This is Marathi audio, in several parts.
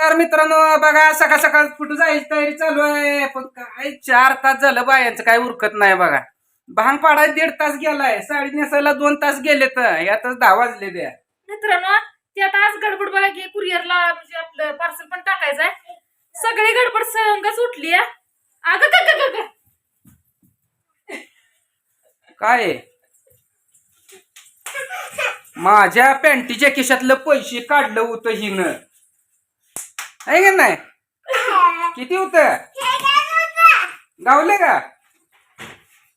तर मित्रांनो बघा सकाळ सकाळ कुठं जायची तयारी चालू आहे? पण काय चार तास झालं बायांचं काय उरकत नाही बघा. भांग पाडायला दीड तास गेलाय. साडी नेसायला दोन तास गेले तर यातच दहा वाजले द्या. मित्रांनो ते आता आज गडबड बघा की कुरिअरला म्हणजे आपलं पार्सल पण टाकायचंय सगळी गडबड संगच उठली आहे. अगं ग, ग, ग. काय? आहे? माझ्या पॅन्टीच्या खिशातलं पैसे काढलं होतं हिनं. आहे का नाही? किती होत? गावले का?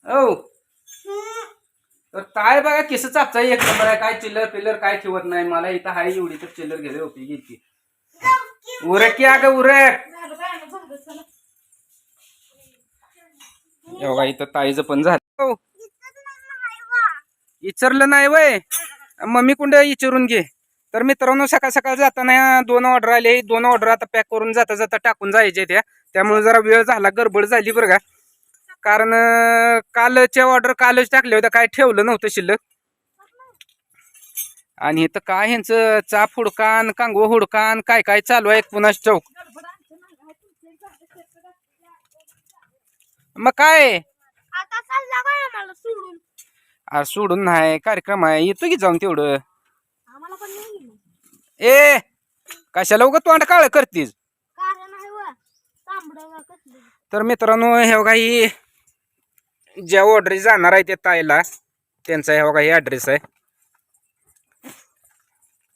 हो. तर काय बघा किस चापचा एक नंबर आहे. काय चिल्लर पिल्लर काय ठेवत नाही. मला इथं हाय एवढी तर चिल्लर गेले होती घ्यायची उरक की अगं उरक. एवढा इथं ताईचं पण झालं. हो. इचरलं विचारलं नाही वय. मम्मी कुंड इचरून घे. तर मित्रांनो सकाळ सकाळ जाताना दोन ऑर्डर आले. दोन ऑर्डर आता पॅक करून जाता जाता टाकून जायचे त्या त्यामुळे जरा वेळ झाला गडबड झाली बरं का. कारण कालच्या ऑर्डर कालच टाकल्या होत्या काय ठेवलं नव्हतं शिल्लक. आणि इथं काय ह्यांचं? चाप हुडकान कांगव हुडकान काय काय चालू आहे पुन्हा चौक? मागं काय? सोडून नाही कार्यक्रम आहे. येतो की जाऊन तेवढं आम्हाला पण नाही गेलं. ए कशाला उगं तोंड काळ करतीस? तर मित्रांनो हे बघा ही ज्या ऑर्डर जाणार आहे त्या ताईला त्यांचा हे बघा ही ॲड्रेस आहे.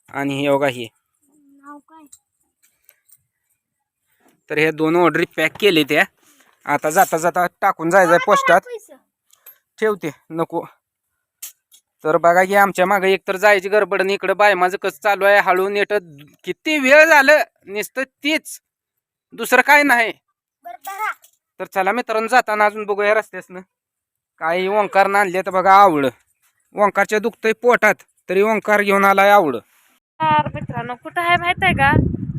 आणि हे बघा ही. तर हे दोन ऑर्डरी पॅक केले त्या. आता जाता जाता टाकून जायचं आहे पोस्टात. पैसे. ठेवते नको. तर बघा की आमच्या मागे एकतर जायची गडबड आणि इकडं बाय माझं कसं चालू आहे हळू नेट किती वेळ झालं नुसतं तीच. दुसरं काय नाही. तर चला मित्रांनो जाताना अजून बघूया रस्त्यासनं. काही ओंकार आणले तर बघा आवड ओंकारच्या दुखतंय पोटात तरी ओंकार घेऊन आलाय आवड तर मित्रांनो कुठं आहे माहीत आहे का?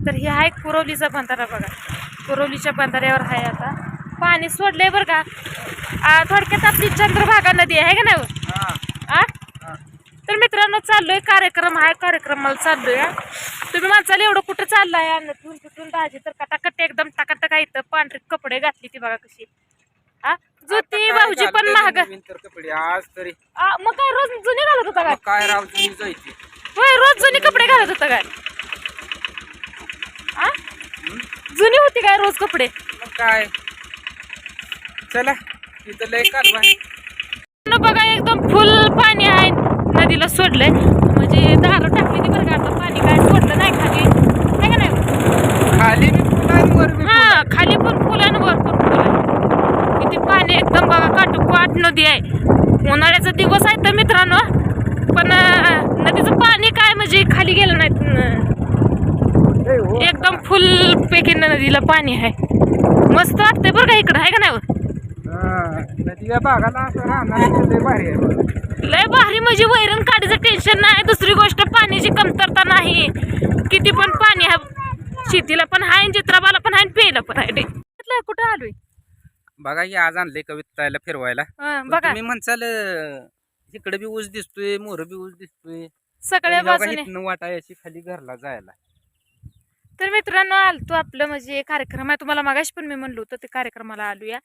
तर हे आहे कुरवलीचा बंधारा बघा. कुरवलीच्या बंधाऱ्यावर आहे आता. पाणी सोडलंय बरं का? थोडक्यात आपली चंद्रभागा नदी आहे का नाही हो? मित्रांनो चाललोय. कार्यक्रम आहे कार्यक्रमाला चाललोय हा. तुम्ही माणसाला एवढं कुठं चाललाय? अन्न तिथून तिथून दाजी तर कटाकट एकदम टाकाटक इथं. पांढरे कपडे घातली ती बघा कशी. आ ज्योती भाऊजी पण महाग कपडे? आज तरी. मग काय रोज जुने घालत होता काय? काय राव जायची. होय रोज जुनी कपडे घालत होता काय? जुनी होती काय रोज कपडे? काय? चला तिथं लय कालवा बघा एकदम फुल नदीला सोडलंय. म्हणजे दार टाकली ती बरं का आता. पाणी काय सोडलं नाही खाली. आहे का नाही? खाली बी फुलं आणि वर बी हा खाली पण फुल आणि वर पण फुल. आहे किती पाणी एकदम बघा काटोकाट नदी आहे. उन्हाळ्याचा दिवस आहे तर मित्रांनो. पण नदीचं पाणी काय म्हणजे खाली गेलं नाही. हो. एकदम फुल पैकी नदीला पाणी आहे. मस्त वाटतंय बरं का इकडं. आहे का नाही? भागाला भारी. लय भारी म्हणजे वैरण काढायचं टेन्शन नाही. दुसरी गोष्ट पाण्याची कमतरता नाही. किती पण पाणी आहे शेतीला पण आहे चित्राबाला पण आहे प्यायला पण आहे कुठं आलोय? बघा की आज आणले कविताला फिरवायला. हं, बघा. तुम्ही म्हणसाल अं, इकडे बी ऊस दिसतोय मोर बी ऊस दिसतोय. सगळ्या वाटायची खाली घरला जायला. तर मित्रांनो आलतो आपलं म्हणजे कार्यक्रम आहे. तुम्हाला मागाशी पण मी म्हणलो होतं ते कार्यक्रमाला आलूया.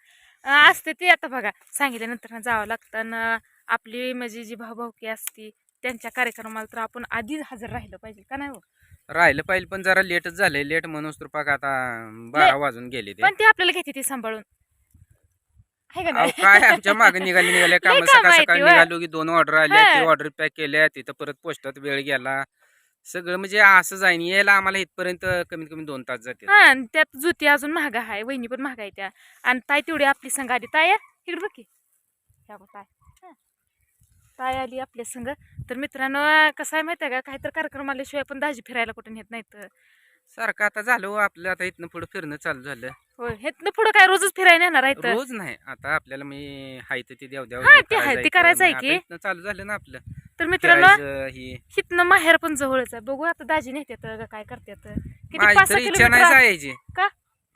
असते ते आता बघा. सांगितल्यानंतर जावं लागतं. आणि आपली म्हणजे जी भाऊभाऊकी असती त्यांच्या कार्यक्रमाला तर आपण आधी हजर राहिलं पाहिजे का नाही हो? राहिलं पाहिजे पण जरा लेटच झालंय. लेट म्हणून पाक आता बारा वाजून गेले ते. पण ते आपल्याला घेते ती सांभाळून. अहो, काय आमच्या मागे निघाली निघाल्या काम लय कामं सकाळ आहेत सकाळ ती. निघालो की दोन ऑर्डर आल्या हा. ते ऑर्डर पॅक केल्या तिथं परत पोस्टात वेळ गेला. सगळं म्हणजे असं जाईन यायला आम्हाला इथपर्यंत कमीत कमी दोन तास जाते हा आणि त्यात जुती अजून महाग आहे वहिनी पण महाग आहे त्या. आणि ताई तेवढी आपली संघ आली. ताय इकडे बघ की. ह्या बघ ताय हा. ताई आली आपल्या संघ. तर मित्रांनो कसं आहे माहिती आहे का? काहीतरी कार्यक्रम आल्याशिवाय पण दाजी फिरायला कुठे नेत नाहीत. सारखं आता झालं हो, आपलं आता इथनं पुढे फिरणं चालू झालं. होय हेतनं पुढं काय रोजच फिरायला येणार आहे तर रोज नाही आता आपल्याला मी हाय तर ते देव देव हा, ते आहे, ते करायचं आहे की. चालू झालं ना आपलं. तर मित्रांनो फिरायचं ही. हितनं माहेर पण जवळच आहे. बघू आता दाजी नेत्यात का काय करतात किती माझी पाच तर सहा इच्छा नाही किलोमीटर जायची. का?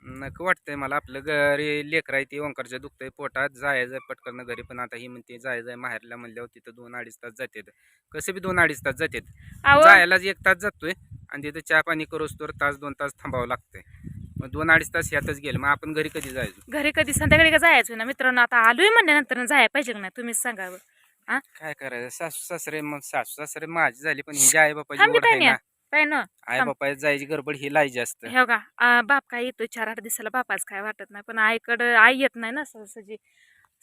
नको वाटतंय मला. आपलं घरी लेकर आहे ती ओंकारच्या दुखतंय पोटात जायचं पटकन घरी. पण आता ही म्हणते जायचं माहेरला म्हणल्यावर तिथं दोन अडीच तास जातात. कसं बी दोन अडीच तास जातात. अहो जायलाच एक तास जातोय आणि तिथं चहा पाणी करोस तर तास दोन तास थांबावं लागतंय. मग दोन अडीच तास यातच गेलं. मग आपण घरी कधी जायचो? घरी कधी संध्याकाळी का जायचं ना? मित्रांनो आता आलोय म्हणल्यानंतर जायला पाहिजे का नाही? तुम्हीच सांगा बरं. काय करायचं? सासू सासरे मग सासू सासरे माझी झाली पण हिची आई बापाची थांब की ओढ आहे तान्या. ना काय ना? आई थांब. बापा जायची गडबड ही लायची असतं हे बघा आ, बाप काय येतोय चार आठ दिवसाला बापाच काय वाटत नाही पण आईकडं आई येत नाही ना सहजी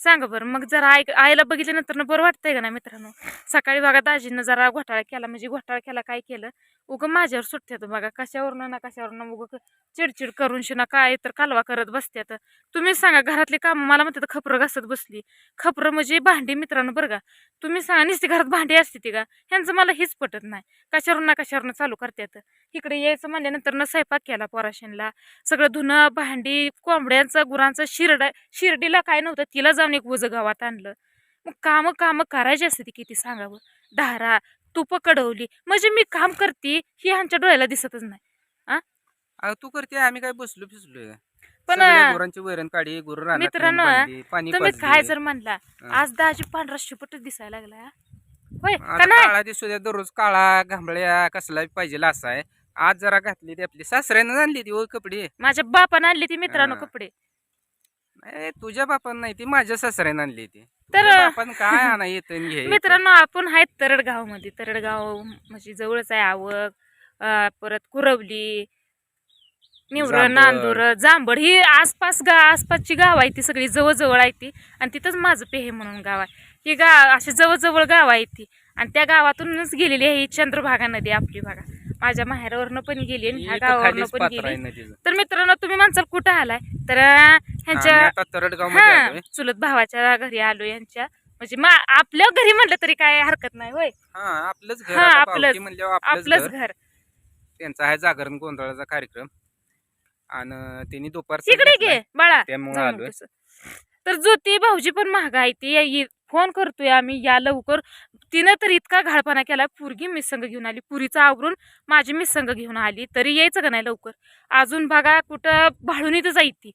सांगा बरं मग जरा आई आईला बघितल्यानंतर बरं वाटतंय का ना मित्रांनो? सकाळी बघा दाजीनं जरा घोटाळा केला म्हणजे घोटाळा केला काय केलं? उगं माझ्यावर सुटत्यात बघा कशावरनं ना कशावरनं उगं चिडचिड करून शिना काय तर कालवा करत बसत्यात तुम्हीच सांगा घरातली कामं मला म्हणतात खपरं घासत बसली. खपरं म्हणजे भांडी मित्रांनो बरं का तुम्ही सांगा नुसती घरात भांडी असते ती का? ह्यांचं मला हेच पटत नाही. कशावरून ना कशावरनं चालू करतात इकडे यायचं म्हणल्यानंतर न स्वयंपाक केला पोराशांना सगळं धुणं भांडी कोंबड्यांचं गुरांचं शिरडा शिर्डीला काय नव्हतं तिला जाऊन एक वजं गावात आणलं. मग कामं कामं करायची असते ती किती सांगावं. धारा तुप कडवली म्हणजे मी काम करते ही ह्यांच्या डोळ्याला दिसतच नाही. अहो तू करते आम्ही काय बसलो फिसलोय. पण गुरांची वैरण काढी गुरु रानात नेऊन मित्रांनो, बांधली, पाणी तुम्ही पाजली. काय जर म्हणला हं. आज दाजी पांढरा शिपटच दिसायला लागला हा? होय का आता नाही? काळा दिसू द्या दररोज काळा घांबळ्या कसला पाहिजे असा आहे. आज जरा घातली ती आपली. सासऱ्यानं आणली ती ओ कपडे. माझ्या बापानं आणली ती मित्रांनो हा. कपडे. नाही तुझ्या बापान नाही ती माझ्या सासऱ्यानं आणली ती. तर- आपण काय आणा येत मित्रांनो आपण आहेत तरडगावमध्ये तरडगाव म्हणजे जवळच आहे आवक परत कुरवली जांभळ. नांदूर जांभळ. ही आसपास गा आसपासची गाव आहे ती सगळी जवळजवळ आहे ती. आणि तिथंच माझं पेहे म्हणून गाव आहे. ही गा अशी जवळजवळ गाव आहे ती. आणि त्या गावातूनच गेलेली आहे ही चंद्रभागा नदी आपली भागा. माझ्या माहेरावरनं पण गेली आणि ह्या गावावरनं पण गेली. तर मित्रांनो तुम्ही म्हणसाल कुठं आलाय? तर ह्यांच्या तरडगाव हा चुलत भावाच्या घरी आलो यांच्या म्हणजे मा आपल्या घरी म्हटलं तरी काय हरकत नाही होय. हा आपलंच घर आपलंच. घर. त्यांचा आहे जागरण गोंधळाचा कार्यक्रम. आणि त्यांनी दुपार तिकडे घे बाळा. त्यामुळे आलोय. तर ज्योती भाऊजी पण महाग आहे ती फोन करतोय आम्ही या लवकर. तिनं तर इतका घाळपणा केला पुरगी मिसंग घेऊन आली पुरीचं आवरून माझी मिसंग घेऊन आली तरी यायचं का नाही लवकर? अजून बघा कुठं भाळूनीत जाईल ती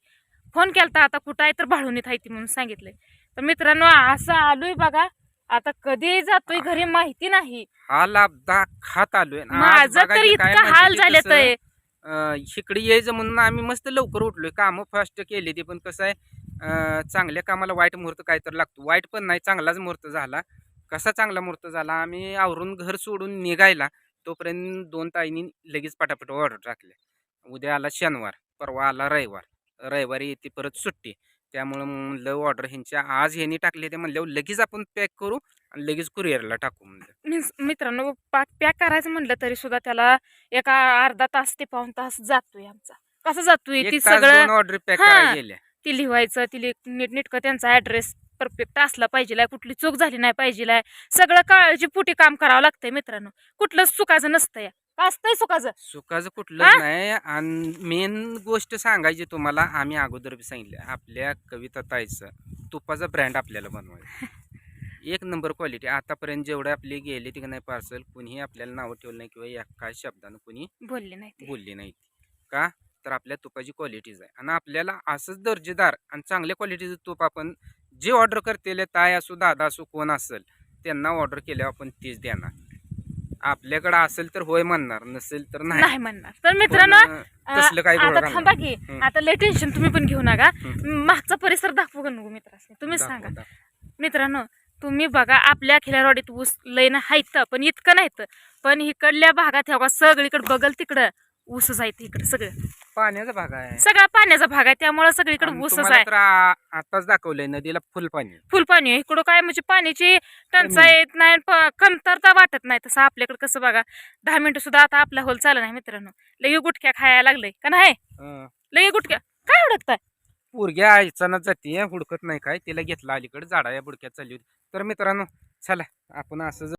फोन केलता आता कुठं आहे तर भाळूनीत आहे ती म्हणून सांगितलंय तर मित्रांनो असं आलोय बघा. आता कधी जातोय घरी माहिती नाही. हा लाभदा खात आलोय. माझं तर इतकं हाल झाले तर इकडे यायचं म्हणून आम्ही मस्त लवकर उठलोय. कामं फास्ट केली ती पण कसं आहे चांगल्या कामाला वाईट मुहूर्त काय तर लागतो. वाईट पण नाही चांगलाच मुहूर्त झाला. कसा चांगला मुहूर्त झाला? आम्ही आवरून घर सोडून निघायला. तोपर्यंत दोन ताईंनी लगेच पटापट ऑर्डर टाकल्या. उद्या आला शनिवार परवा आला रविवार. रविवारी येते परत सुट्टी. त्यामुळं म्हणलं ऑर्डर ह्यांच्या आज ह्यांनी टाकले ते म्हणल्यावर लगेच आपण पॅक करू आणि लगेच कुरिअरला टाकू म्हणलं. मीन्स मित्रांनो पाक पॅक करायचं म्हणलं तरी सुद्धा त्याला एका अर्धा तास ते पाऊन तास जातोय आमचा. कसं जातोय? ती सगळं ऑर्डर पॅक हा. करायला गेल्या. ती लिहायचं ती लिह- नीटनेटकं त्यांचा ऍड्रेस परफेक्ट असला पाहिजे कुठली चूक झाली नाही पाहिजे सगळं काळजी पुटी काम करावं लागतंय मित्रांनो. कुठलंच चुकाचं नसतं या का असतंय सुखाचं. हा? कुठलं नाही. आणि मेन गोष्ट सांगायची तुम्हाला आम्ही अगोदर बी सांगितलं आपल्या कविता ताईचं तुपाचा ब्रँड आपल्याला बनवायचा. एक नंबर क्वालिटी आतापर्यंत जेवढे आपले गेले तिकडे नाही पार्सल कुणीही आपल्याला नावं ठेवलं नाही किंवा एका शब्दानं कुणी बोलले नाही ते. बोलली नाही का? तर आपल्या तुपाची क्वालिटीज आहे. आणि आपल्याला असंच दर्जेदार आणि चांगल्या क्वालिटीचं तूप आपण जे ऑर्डर करतेले ताय असो दादा असो कोण असेल त्यांना ऑर्डर केल्यावर आपण तेच देणार. आपल्याकडं असेल तर होय म्हणणार नसेल तर नाही. नाही म्हणणार. तर मित्रांनो पण, अं, अं, तसलं काही आता थांबा की. हं. आता लय टेन्शन तुम्ही पण घेऊ नका. हं. मागचा परिसर दाखवू का नको मित्रांनो? तुम्हीच दाखवा, सांगा. दाखवा. मित्रांनो तुम्ही बघा आपल्या खिलारवाडीत ऊस लय ना हायत पण इतकं नाहीत. पण इकडल्या भागात ह्या बघा सगळीकडे बगल तिकडं. ऊसच आहे इकडे सगळं. पाण्याचा भाग आहे. सगळा पाण्याचा भाग आहे त्यामुळे सगळीकडे आणि ऊसच तुम्हाला आहे. तर आ- आताच दाखवलंय नदीला फुल पाणी. आहे. फुल पाणी आहे. इकडं काय म्हणजे पाण्याची टंचाई येत नाही प- कमतरता वाटत नाही. तसं आपल्याकडे कसं बघा दहा मिनिटं सुद्धा आता आपला होल चालला नाही मित्रांनो. लगे गुटख्या खायला लागलंय का नाही? लगे गुटख्या. काय उडकताय पोरग्या आयचाना जाते हुडकत नाही काय? तिला घेतला अलीकडे झाडा या बुडक्यात चालली होती. तर मित्रांनो चला आपण असं